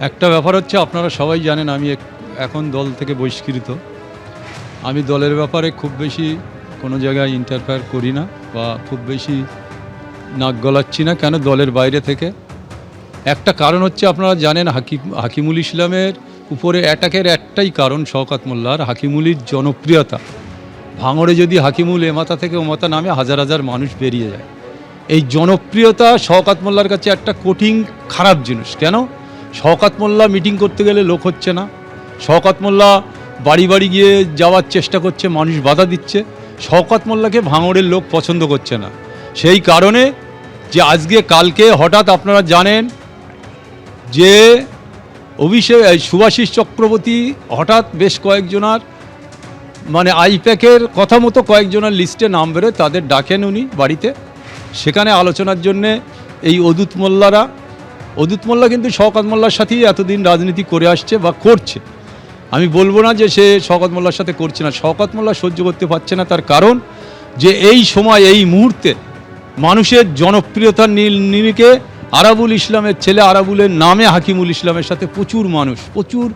একটা ব্যাপার হচ্ছে আপনারা সবাই জানেন আমি এখন দল থেকে বহিষ্কৃত। আমি দলের ব্যাপারে খুব বেশি কোনো জায়গায় ইন্টারফেয়ার করি না বা খুব বেশি নাক গলাচ্ছি না। কেন? দলের বাইরে থেকে। একটা কারণ হচ্ছে আপনারা জানেন হাকিম হাকিমুল ইসলামের উপরে অ্যাটাকের একটাই কারণ শওকাত মোল্লার, হাকিমুলির জনপ্রিয়তা। ভাঙড়ে যদি হাকিমুল এমাতা থেকে ওমাতা নামে, হাজার হাজার মানুষ বেরিয়ে যায়। এই জনপ্রিয়তা শওকাত মোল্লার কাছে একটা কঠিন, খারাপ জিনিস। কেন? শওকাত মোল্লা মিটিং করতে গেলে লোক হচ্ছে না। শওকাত মোল্লা বাড়ি বাড়ি গিয়ে যাওয়ার চেষ্টা করছে, মানুষ বাধা দিচ্ছে। শওকাত মোল্লাকে ভাঙড়ের লোক পছন্দ করছে না। সেই কারণে যে আজকে কালকে হঠাৎ আপনারা জানেন যে অভিষেক সুভাষিস চক্রবর্তী হঠাৎ বেশ কয়েকজনার মানে আইপ্যাকের কথা মতো কয়েকজনের লিস্টে নাম বেরোয়, তাদের ডাকেন উনি বাড়িতে। সেখানে আলোচনার জন্যে এই অদূত মোল্লারা অদূত মোল্লা কিন্তু শওকত মোল্লার সাথেই এতদিন রাজনীতি করে আসছে বা করছে। আমি বলব না যে সে শওকত মোল্লার সাথে করছে না। শওকত মোল্লা সহ্য করতে পারছে না তার কারণ যে এই সময় এই মুহূর্তে মানুষের জনপ্রিয়তার নীল নিরিখে আরাবুল ইসলামের ছেলে আরাবুলের নামে হাকিমুল ইসলামের সাথে প্রচুর মানুষ প্রচুর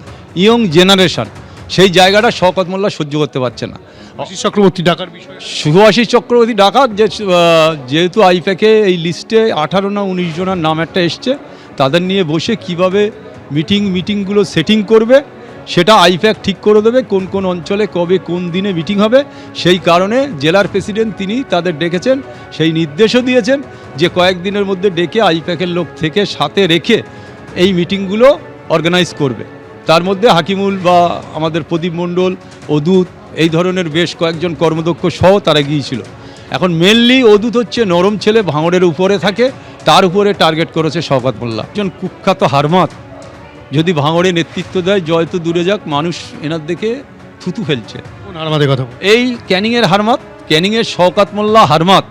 ইয়ং জেনারেশন। সেই জায়গাটা শওকত মোল্লা সহ্য করতে পারছে না। আশিস চক্রবর্তী ডাকার বিষয়। শুভাশিস চক্রবর্তী ডাকাত যে যেহেতু আইপ্যাকে এই লিস্টে আঠারো না উনিশ জনের নাম একটা এসছে তাদের নিয়ে বসে কীভাবে মিটিং, মিটিংগুলো সেটিং করবে, সেটা আইপ্যাক ঠিক করে দেবে কোন কোন অঞ্চলে কবে, কোন দিনে মিটিং হবে। সেই কারণে জেলার প্রেসিডেন্ট তিনি তাদের ডেকেছেন, সেই নির্দেশও দিয়েছেন যে কয়েকদিনের মধ্যে ডেকে আইপ্যাকের লোক থেকে সাথে রেখে এই মিটিংগুলো অর্গানাইজ করবে। তার মধ্যে হাকিমুল বা আমাদের প্রদীপ মণ্ডল, অদূত, এই ধরনের বেশ কয়েকজন কর্মদক্ষ সহ তারা গিয়েছিল। এখন মেনলি অদূত হচ্ছে নরম ছেলে, ভাঙড়ের উপরে থাকে। তার উপরে টার্গেট করেছে শওকত মোল্লা। একজন কুখ্যাত হারমাত যদি ভাঙড়ে নেতৃত্ব দেয় জয় তো দূরে যাক মানুষ এনার দেখে থুতু ফেলছে। কথা এই ক্যানিংয়ের হারমাত ক্যানিংয়ের শওকাত মোল্লা হারমাত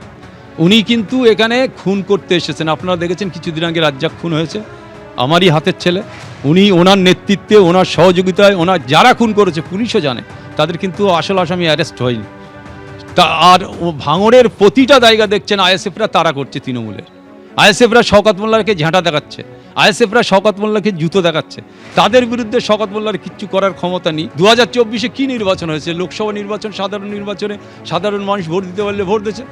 উনি কিন্তু এখানে খুন করতে এসেছেন। আপনারা দেখেছেন কিছুদিন আগে রাজ্জাক খুন হয়েছে আমারই হাতের ছেলে। উনি ওনার নেতৃত্বে ওনার সহযোগিতায় ওনার যারা খুন করেছে পুলিশও জানে তাদের কিন্তু আসল আসামি অ্যারেস্ট হয়নি। তা আর ও ভাঙড়ের প্রতিটা জায়গা দেখছেন আইএসএফরা তারা করছে তৃণমূলের। আইএসএফরা শওকত মোল্লাকে ঝাঁটা দেখাচ্ছে, আইএসএফরা শওকত মোল্লাকে জুতো দেখাচ্ছে। তাদের বিরুদ্ধে শওকত মোল্লার কিচ্ছু করার ক্ষমতা নেই। দু হাজার চব্বিশে কী নির্বাচন হয়েছে? লোকসভা নির্বাচন, সাধারণ নির্বাচনে সাধারণ মানুষ ভোট দিতে পারলে ভোট দিয়েছে।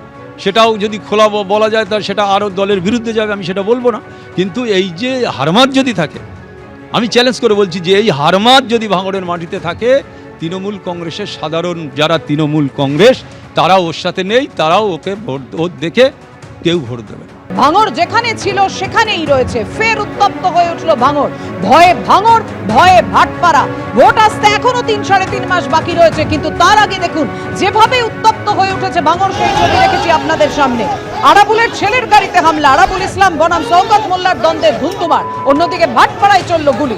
সেটাও যদি খোলা বলা যায়, তাহলে সেটা আরও দলের বিরুদ্ধে যাবে, আমি সেটা বলব না। কিন্তু এই যে হারমাত যদি থাকে, আমি চ্যালেঞ্জ করে বলছি যে এই হারমাত যদি ভাঙড়ের মাটিতে থাকে, তৃণমূল কংগ্রেসের সাধারণ যারা তৃণমূল কংগ্রেস তারা ওর সাথে নেই, তারাও ওকে ভোট, ওর দেখে কেউ ভোট দেবে। ভাঙর যেখানে ছিল, সেখানেই রয়েছে। ফের উত্তপ্ত হয়ে উঠল ভাঙর। ভয়ে ভাঙর, ভয়ে ভাটপাড়া। ভোট আসতে এখনও তিন, সাড়ে তিন মাস বাকি রয়েছে, কিন্তু তার আগে দেখুন, যেভাবে উত্তপ্ত হয়ে উঠেছে ভাঙর, সেই ছবি রেখেছি আপনাদের সামনে। আরাবুলের ছেলের গাড়িতে হামলা। আরাবুল ইসলাম, বনাম সৌগত মোল্লার দ্বন্দ্বের ধুমধুমার। অন্যদিকে ভাটপাড়ায় চলল গুলি।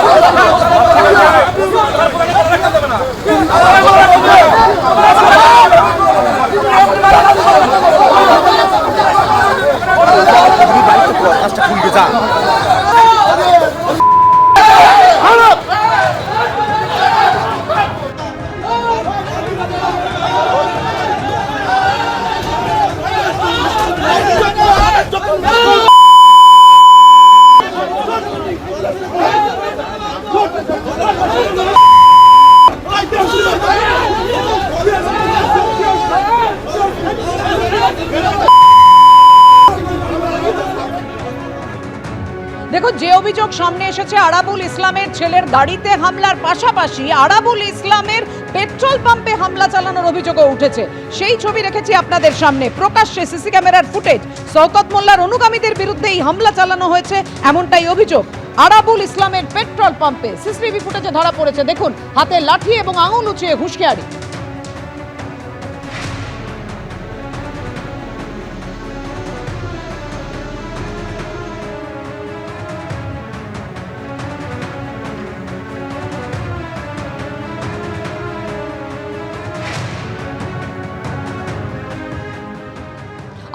দেখুন যে অভিযোগ সামনে এসেছে, আরাবুল ইসলামের ছেলের গাড়িতে হামলার পাশাপাশি আরাবুল ইসলামের পেট্রোল পাম্পে হামলা চালানোর অভিযোগও উঠেছে। সেই ছবি রেখেছি আপনাদের সামনে। প্রকাশ্যে সিসি ক্যামেরার ফুটেজ। শওকত মোল্লার অনুগামীদের বিরুদ্ধে এই হামলা চালানো হয়েছে এমনটাই অভিযোগ। আরাবুল ইসলামের পেট্রোল পাম্পে সিসিটিভি ফুটেজে ধরা পড়েছে। দেখুন, হাতে লাঠি এবং আঙুল উঁচিয়ে হুঁশিয়ারি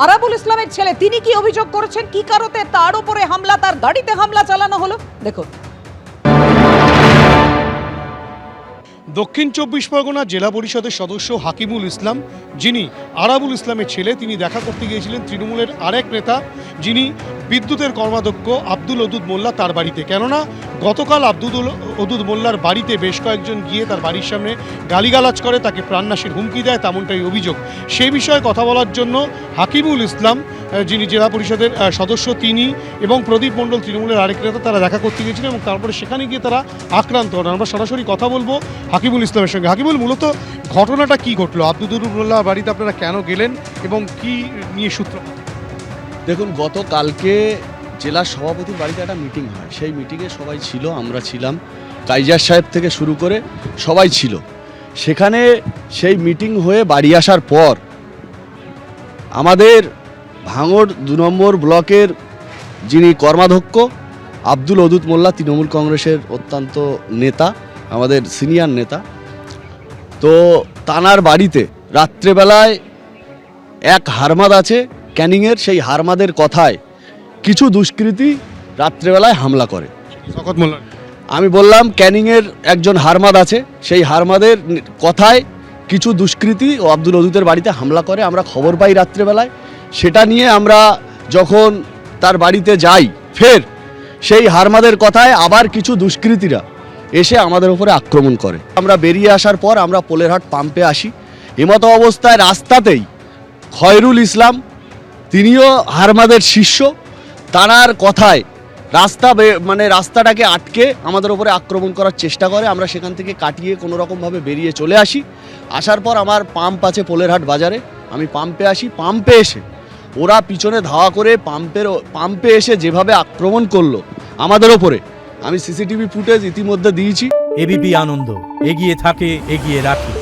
আরাবুল ইসলামের ছেলে, তিনি কি অভিযোগ করেছেন? কি কারণে তার উপরে হামলা, তার গাড়িতে হামলা চালানো হলো? দেখুন। দক্ষিণ চব্বিশ পরগনা জেলা পরিষদের সদস্য হাকিমুল ইসলাম, যিনি আরাবুল ইসলামের ছেলে, তিনি দেখা করতে গিয়েছিলেন তৃণমূলের আরেক নেতা, যিনি বিদ্যুতের কর্মাধ্যক্ষ আব্দুল অদুদ মোল্লা তার বাড়িতে। কেননা, গতকাল আব্দুল অদুদ মোল্লার বাড়িতে বেশ কয়েকজন গিয়ে তার বাড়ির সামনে গালিগালাজ করে, তাকে প্রাণনাশের হুমকি দেয় তেমনটাই অভিযোগ। সেই বিষয়ে কথা বলার জন্য হাকিমুল ইসলাম যিনি জেলা পরিষদের সদস্য, তিনি এবং প্রদীপ মণ্ডল তৃণমূলের আরেক নেতা, তারা দেখা করতে গিয়েছিলেন এবং তারপরে সেখানে গিয়ে তারা আক্রান্ত হন। আমরা সরাসরি কথা বলব হাকিমুল ইসলামের সঙ্গে। হাকিবুল মূলত ঘটনাটা কি ঘটলো? আব্দুল মোল্লার বাড়িতে আপনারা কেন গেলেন এবং কি নিয়ে সূত্র? দেখুন, গতকালকে জেলা সভাপতির বাড়িতে একটা মিটিং হয়। সেই মিটিংয়ে সবাই ছিল, আমরা ছিলাম। কাইজার সাহেব থেকে শুরু করে সবাই ছিল। সেখানে সেই মিটিং হয়ে বাড়ি আসার পর আমাদের ভাঙড় দু নম্বর ব্লকের যিনি কর্মাধ্যক্ষ, আব্দুল অদুত মোল্লা, তৃণমূল কংগ্রেসের অত্যন্ত নেতা আমাদের সিনিয়র নেতা। তো তানার বাড়িতে রাত্রেবেলায় এক হারমাদ আছে ক্যানিংয়ের সেই হারমাদের কথায় কিছু দুষ্কৃতী রাত্রেবেলায় হামলা করে। আমি বললাম ক্যানিংয়ের একজন হারমাদ আছে সেই হারমাদের কথায় কিছু দুষ্কৃতী ও আব্দুল অদুতের বাড়িতে হামলা করে আমরা খবর পাই রাত্রেবেলায়। সেটা নিয়ে আমরা যখন তার বাড়িতে যাই ফের সেই হারমাদের কথায় আবার কিছু দুষ্কৃতীরা এসে আমাদের উপরে আক্রমণ করে। আমরা বেরিয়ে আসার পর আমরা পোলেরহাট পাম্পে আসি। এমত অবস্থায় রাস্তাতেই খয়রুল ইসলাম, তিনিও হারমাদের শিষ্য তারার কথায় রাস্তা মানে রাস্তাটাকে আটকে আমাদের উপরে আক্রমণ করার চেষ্টা করে। আমরা সেখান থেকে কাটিয়ে কোনো রকমভাবে বেরিয়ে চলে আসি। আসার পর আমার পাম্প আছে পোলেরহাট বাজারে। আমি পাম্পে আসি। পাম্পে এসে ওরা পিছনে ধাওয়া করে পাম্পের পাম্পে এসে যেভাবে আক্রমণ করল আমাদের ওপরে আমি সিসিটিভি ফুটেজ ইতিমধ্যে দিয়েছি। এবিপি আনন্দ এগিয়ে থাকে এগিয়ে রাখে।